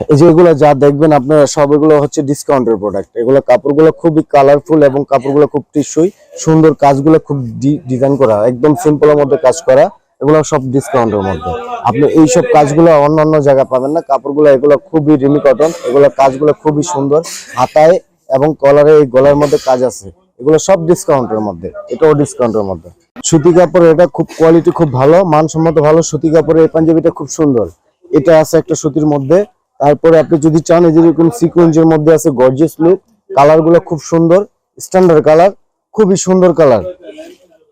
এই যে এগুলো যা দেখবেন আপনারা, সব এগুলো হচ্ছে ডিসকাউন্টের প্রোডাক্ট এগুলো কাপড়গুলো খুবই কালারফুল এবং কাপড়গুলো খুব টিসুই সুন্দর কাজগুলো খুব ডিজাইন করা, একদম সিম্পলের মধ্যে কাজ করা। এগুলো সব ডিসকাউন্টের মধ্যে। আপনি এই সব কাজগুলো অন্য অন্য জায়গায় পাবেন না। কাপড়গুলো এগুলো খুবই রিমি কটন এগুলো কাজগুলো খুবই সুন্দর। হাতায় এবং কলারে এই গলার মধ্যে কাজ আছে। এগুলো সব ডিসকাউন্টের মধ্যে। এটাও ডিসকাউন্টের মধ্যে। সুতি কাপড়, এটা খুব কোয়ালিটি খুব ভালো, মানসম্মত ভালো সুতি কাপড়ের এই পাঞ্জাবিটা খুব সুন্দর। এটা আছে একটা সুতির মধ্যে। তারপরে আপনি যদি চান, এই যে এরকম সিকোয়েন্সের মধ্যে আছে গর্জিয়াস লুক কালারগুলো খুব সুন্দর স্ট্যান্ডার্ড কালার খুবই সুন্দর কালার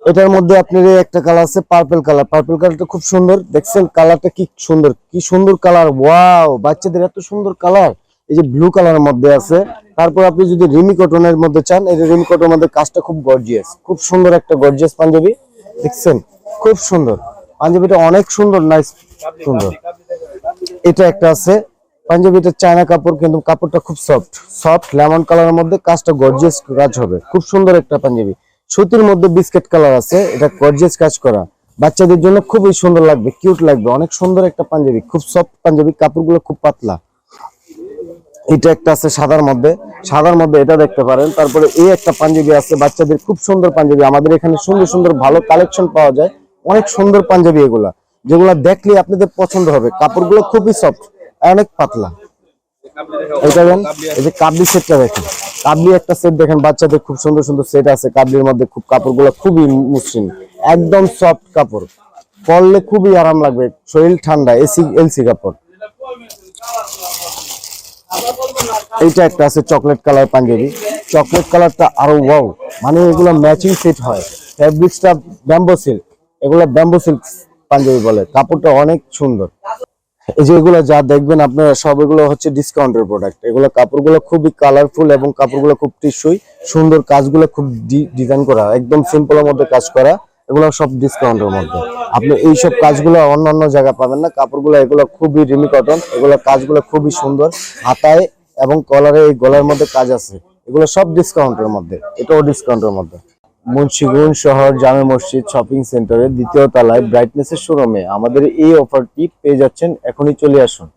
এটার মধ্যে আপনার একটা কালার আছে পার্পল কালার পার্পল কালারটা খুব সুন্দর। দেখছেন কালারটা কি সুন্দর কি সুন্দর কালার ওয়াও বাচ্চাদের এত সুন্দর কালার এই যে ব্লু কালারের মধ্যে আছে। তারপর আপনি যদি রিমি কটনের মধ্যে চান, এই যে রিমি কটনের মধ্যে কাজটা খুব গর্জিয়াস খুব সুন্দর একটা গর্জিয়াস পাঞ্জাবি। দেখছেন, খুব সুন্দর। পাঞ্জাবিটা অনেক সুন্দর নাইস সুন্দর। এটা একটা আছে। পাঞ্জাবিটা চায়না কাপড়, কিন্তু কাপড়টা খুব সফট সফট লেমন কালারের মধ্যে কাজটা গর্জিয়াস কাজ হবে। খুব সুন্দর একটা পাঞ্জাবি। সুতির মধ্যে বিস্কিট কালার আছে, এটা গর্জিয়াস কাজ করা। বাচ্চাদের জন্য খুবই সুন্দর লাগবে কিউট লাগবে। অনেক সুন্দর একটা পাঞ্জাবি, খুব সফট পাঞ্জাবি, কাপড়গুলো খুব পাতলা। এটা একটা আছে সাদার মধ্যে। সাদার মধ্যে এটা দেখতে পারেন। তারপরে এই একটা পাঞ্জাবি আছে, বাচ্চাদের খুব সুন্দর পাঞ্জাবি। আমাদের এখানে সুন্দর সুন্দর ভালো কালেকশন পাওয়া যায়। অনেক সুন্দর পাঞ্জাবি এগুলা। যেগুলা দেখলে আপনাদের পছন্দ হবে। কাপড়গুলো খুবই সফট অনেক পাতলা। এটা সেটটা দেখেন। কাবলি একটা সেট দেখেন, বাচ্চাদের খুব সুন্দর সুন্দর সেট আছে। কাবলির মধ্যে খুব কাপড়গুলো খুবই মসৃণ, একদম সফট কাপড়। পরলে খুবই আরাম লাগবে, শরীর ঠান্ডা, এসি, এলসি কাপড়। এইটা একটা আছে চকলেট কালার পাঞ্জাবি। চকলেট কালারটা আরও ওয়াও মানে এগুলো ম্যাচিং সেট হয়। ফেব্রিক্সটা ব্যাম্বো সিল্ক এগুলো ব্যাম্বো সিল্ক পাঞ্জাবি বলে। কাপড়টা অনেক সুন্দর। এই যে এগুলো যা দেখবেন আপনারা, সব এগুলো হচ্ছে ডিসকাউন্টের প্রোডাক্ট এগুলো কাপড়গুলো খুবই কালারফুল এবং কাপড়গুলো খুব টিসুই সুন্দর কাজগুলো খুব ডিজাইন করা, একদম সিম্পলের মধ্যে কাজ করা। এগুলো সব ডিসকাউন্টের মধ্যে। আপনি এই সব কাজগুলো অন্য অন্য জায়গায় পাবেন না। কাপড়গুলো এগুলো খুবই রিমি কটন এগুলো কাজগুলো খুবই সুন্দর। হাতায় এবং কলারে এই গলার মধ্যে কাজ আছে। এগুলো সব ডিসকাউন্টের মধ্যে। এটাও ডিসকাউন্টের মধ্যে। মুন্সিগঞ্জ শহর জামে মসজিদ শপিং সেন্টারের দ্বিতীয় তলায় ব্রাইটনেসের শোরুমে আমাদের এই অফারটি পেয়ে যাচ্ছেন। এখনই চলে আসুন।